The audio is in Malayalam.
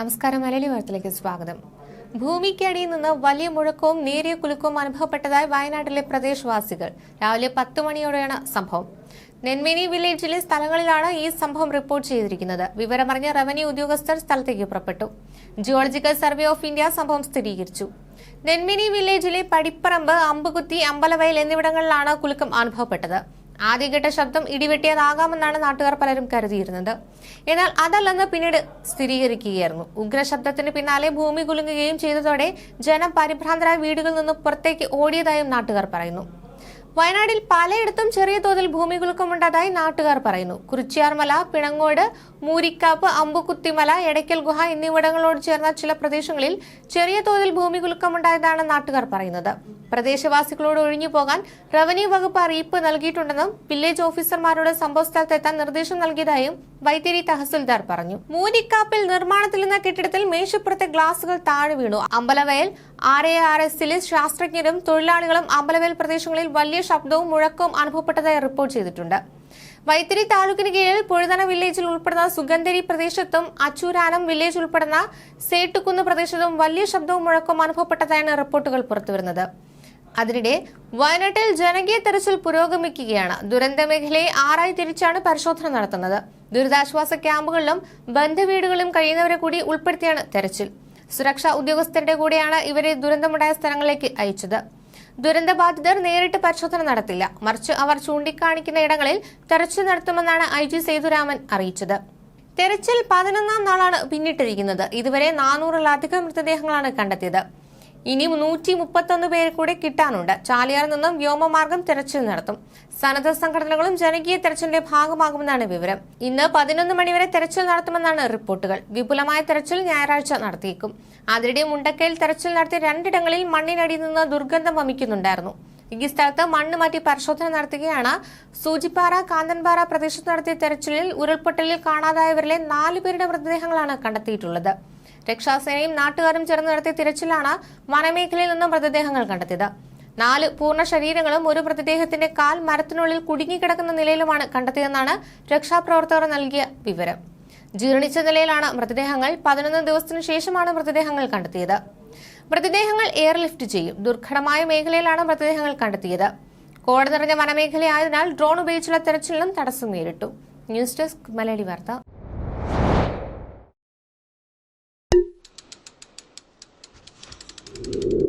നമസ്കാരം മലയാളി വാർത്തയിലേക്ക് സ്വാഗതം. ഭൂമിക്കടിയിൽ നിന്ന് വലിയ മുഴക്കവും നേരിയ കുലുക്കവും അനുഭവപ്പെട്ടതായി വയനാട്ടിലെ പ്രദേശവാസികൾ. രാവിലെ പത്ത് മണിയോടെയാണ് സംഭവം. നെന്മേനി വില്ലേജിലെ സ്ഥലങ്ങളിലാണ് ഈ സംഭവം റിപ്പോർട്ട് ചെയ്തിരിക്കുന്നത്. വിവരമറിഞ്ഞ റവന്യൂ ഉദ്യോഗസ്ഥർ സ്ഥലത്തേക്ക് പുറപ്പെട്ടു. ജിയോളജിക്കൽ സർവേ ഓഫ് ഇന്ത്യ സംഭവം സ്ഥിരീകരിച്ചു. നെന്മിനി വില്ലേജിലെ പടിപ്പറമ്പ് അമ്പുകുത്തി അമ്പലവയൽ എന്നിവിടങ്ങളിലാണ് കുലുക്കം അനുഭവപ്പെട്ടത്. ആദ്യഘട്ട ശബ്ദം ഇടിവെട്ടിയതാകാമെന്നാണ് നാട്ടുകാർ പലരും കരുതിയിരുന്നത്. എന്നാൽ അതല്ലെന്ന് പിന്നീട് സ്ഥിരീകരിക്കുകയായിരുന്നു. ഉഗ്രശബ്ദത്തിന് പിന്നാലെ ഭൂമി കുലുങ്ങുകയും ചെയ്തതോടെ ജനം പരിഭ്രാന്തരായ വീടുകളിൽ നിന്നും പുറത്തേക്ക് ഓടിയതായും നാട്ടുകാർ പറയുന്നു. വയനാട്ടിൽ പലയിടത്തും ചെറിയ തോതിൽ ഭൂമികുലുക്കമുണ്ടായതായി നാട്ടുകാർ പറയുന്നു. കുറിച്ചിയാർമല പിണങ്ങോട് മൂരിക്കാപ്പ് അമ്പുകുത്തിമല എടയ്ക്കൽ ഗുഹ എന്നിവിടങ്ങളോട് ചേർന്ന ചില പ്രദേശങ്ങളിൽ ചെറിയ തോതിൽ ഭൂമികുലുക്കമുണ്ടായതാണ് നാട്ടുകാർ പറയുന്നത്. പ്രദേശവാസികളോട് ഒഴിഞ്ഞു പോകാൻ റവന്യൂ വകുപ്പ് അറിയിപ്പ് നൽകിയിട്ടുണ്ടെന്നും വില്ലേജ് ഓഫീസർമാരോട് സംഭവസ്ഥലത്തെത്താൻ നിർദ്ദേശം നൽകിയതായും വൈത്തിരി തഹസിൽദാർ പറഞ്ഞു മൂനിക്കാപ്പിൽ നിർമ്മാണത്തിൽ നിന്ന കെട്ടിടത്തിൽ മേശപ്പുറത്തെ ഗ്ലാസുകൾ താഴെ വീണു. അമ്പലവയൽ ആർ എ ആർ എസിലെ ശാസ്ത്രജ്ഞരും തൊഴിലാളികളും അമ്പലവയൽ പ്രദേശങ്ങളിൽ വലിയ ശബ്ദവും മുഴക്കവും അനുഭവപ്പെട്ടതായി റിപ്പോർട്ട് ചെയ്തിട്ടുണ്ട്. വൈത്തിരി താലൂക്കിന് കീഴിൽ പുഴുതന വില്ലേജിൽ ഉൾപ്പെടുന്ന സുഗന്ധരി പ്രദേശത്തും അച്ചൂരാനം വില്ലേജ് ഉൾപ്പെടുന്ന സേട്ടുകുന്ന് പ്രദേശത്തും വലിയ ശബ്ദവും മുഴക്കവും അനുഭവപ്പെട്ടതായാണ് റിപ്പോർട്ടുകൾ പുറത്തുവരുന്നത്. അതിനിടെ വയനാട്ടിൽ ജനകീയ തെരച്ചിൽ പുരോഗമിക്കുകയാണ്. ദുരന്ത മേഖലയെ ആറായി തിരിച്ചാണ് പരിശോധന നടത്തുന്നത്. ദുരിതാശ്വാസ ക്യാമ്പുകളിലും ബന്ധുവീടുകളിലും കഴിയുന്നവരെ കൂടി ഉൾപ്പെടുത്തിയാണ് തെരച്ചിൽ. സുരക്ഷാ ഉദ്യോഗസ്ഥരുടെ കൂടെയാണ് ഇവരെ ദുരന്തമുണ്ടായ സ്ഥലങ്ങളിലേക്ക് അയച്ചത്. ദുരന്തബാധിതർ നേരിട്ട് പരിശോധന നടത്തില്ല. മറിച്ച് അവർ ചൂണ്ടിക്കാണിക്കുന്ന ഇടങ്ങളിൽ തെരച്ചിൽ നടത്തുമെന്നാണ് ഐ ജി സേതുരാമൻ അറിയിച്ചത്. തെരച്ചിൽ പതിനൊന്നാം നാളാണ് പിന്നിട്ടിരിക്കുന്നത്. ഇതുവരെ നാനൂറിലധികം മൃതദേഹങ്ങളാണ് കണ്ടെത്തിയത്. ഇനി നൂറ്റി മുപ്പത്തൊന്ന് പേരെ കൂടെ കിട്ടാനുണ്ട്. ചാലിയാറിൽ നിന്നും വ്യോമമാർഗം തെരച്ചിൽ നടത്തും. സന്നദ്ധ സംഘടനകളും ജനകീയ തെരച്ചിലിന്റെ ഭാഗമാകുമെന്നാണ് വിവരം. ഇന്ന് പതിനൊന്ന് മണിവരെ തെരച്ചിൽ നടത്തുമെന്നാണ് റിപ്പോർട്ടുകൾ. വിപുലമായ തെരച്ചിൽ ഞായറാഴ്ച നടത്തിയേക്കും. അതിനിടെ മുണ്ടക്കയിൽ തെരച്ചിൽ നടത്തിയ രണ്ടിടങ്ങളിൽ മണ്ണിനടിയിൽ നിന്ന് ദുർഗന്ധം വമിക്കുന്നുണ്ടായിരുന്നു. ഈ സ്ഥലത്ത് മണ്ണ് മാറ്റി പരിശോധന നടത്തുകയാണ്. സൂചിപ്പാറ കാന്തൻപാറ പ്രദേശത്ത് നടത്തിയ തെരച്ചിലിൽ ഉരുൾപൊട്ടലിൽ കാണാതായവരിലെ നാലു പേരുടെ മൃതദേഹങ്ങളാണ് കണ്ടെത്തിയിട്ടുള്ളത്. രക്ഷാസേനയും നാട്ടുകാരും ചേർന്ന് നടത്തിയ തിരച്ചിലാണ് വനമേഖലയിൽ നിന്നും മൃതദേഹങ്ങൾ കണ്ടെത്തിയത്. നാല് പൂർണ ശരീരങ്ങളും ഒരു മൃതദേഹത്തിന്റെ കാൽ മരത്തിനുള്ളിൽ കുടുങ്ങിക്കിടക്കുന്ന നിലയിലുമാണ് കണ്ടെത്തിയതെന്നാണ് രക്ഷാപ്രവർത്തകർ നൽകിയ വിവരം. ജീർണിച്ച നിലയിലാണ് മൃതദേഹങ്ങൾ. പതിനൊന്ന് ദിവസത്തിനു ശേഷമാണ് മൃതദേഹങ്ങൾ കണ്ടെത്തിയത്. മൃതദേഹങ്ങൾ എയർലിഫ്റ്റ് ചെയ്യും. ദുർഘടമായ മേഖലയിലാണ് മൃതദേഹങ്ങൾ കണ്ടെത്തിയത്. കോട നിറഞ്ഞ വനമേഖലയായതിനാൽ ഡ്രോൺ ഉപയോഗിച്ചുള്ള തെരച്ചിലിനും തടസ്സം നേരിട്ടു. ന്യൂസ് ഡെസ്ക് മലയാളി വാർത്ത. you